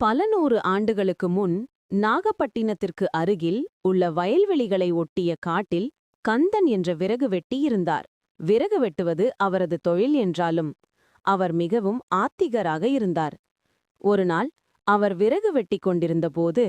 பல நூறு ஆண்டுகளுக்கு முன் நாகப்பட்டினத்திற்கு அருகில் உள்ள வயல்வெளிகளை ஒட்டிய காட்டில் கந்தன் என்ற விறகு வெட்டி இருந்தார் விறகு வெட்டுவது அவரது தொழில் என்றாலும் அவர் மிகவும் ஆத்திகராக இருந்தார். ஒருநாள் அவர் விறகு வெட்டிக் கொண்டிருந்தபோது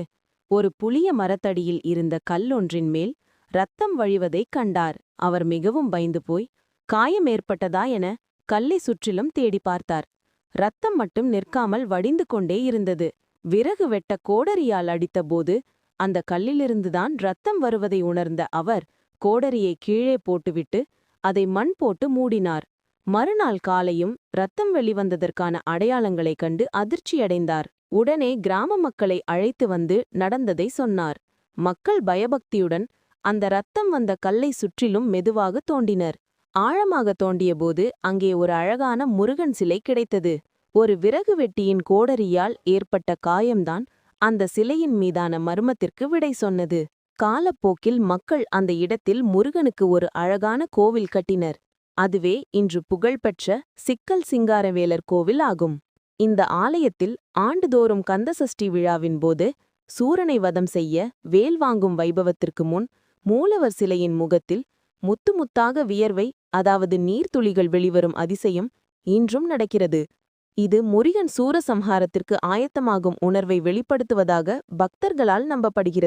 ஒரு புளிய மரத்தடியில் இருந்த கல்லொன்றின் மேல் ரத்தம் வழிவதைக் கண்டார். அவர் மிகவும் பயந்து போய் காயம் ஏற்பட்டதா என கல்லை சுற்றிலும் தேடி பார்த்தார். ரத்தம் மட்டும் நிற்காமல் வடிந்து கொண்டே இருந்தது. விறகு வெட்ட கோடரியால் அடித்தபோது அந்த கல்லிலிருந்துதான் ரத்தம் வருவதை உணர்ந்த அவர் கோடரியை கீழே போட்டுவிட்டு அதை மண் போட்டு மூடினார். மறுநாள் காலையும் ரத்தம் வெளிவந்ததற்கான அடையாளங்களைக் கண்டு அதிர்ச்சியடைந்தார். உடனே கிராம மக்களை அழைத்து வந்து நடந்ததை சொன்னார். மக்கள் பயபக்தியுடன் அந்த ரத்தம் வந்த கல்லை சுற்றிலும் மெதுவாக தோண்டினர். ஆழமாக தோண்டியபோது அங்கே ஒரு அழகான முருகன் சிலை கிடைத்தது. ஒரு விறகு வெட்டியின் கோடரியால் ஏற்பட்ட காயம்தான் அந்த சிலையின் மீதான மர்மத்திற்கு விடை சொன்னது. காலப்போக்கில் மக்கள் அந்த இடத்தில் முருகனுக்கு ஒரு அழகான கோவில் கட்டினர். அதுவே இன்று புகழ்பெற்ற சிக்கல் சிங்காரவேலர் கோவில் ஆகும். இந்த ஆலயத்தில் ஆண்டுதோறும் கந்தசஷ்டி விழாவின் போது சூரனை வதம் செய்ய வேல் வாங்கும் வைபவத்திற்கு முன் மூலவர் சிலையின் முகத்தில் முத்து முத்தாக வியர்வை அதாவது நீர்த்துளிகள் வெளிவரும் அதிசயம் இன்றும் நடக்கிறது. இது முருகன் சூரசம்ஹாரத்திற்கு ஆயத்தமாகும் உணர்வை வெளிப்படுத்துவதாக பக்தர்களால் நம்பப்படுகிறது.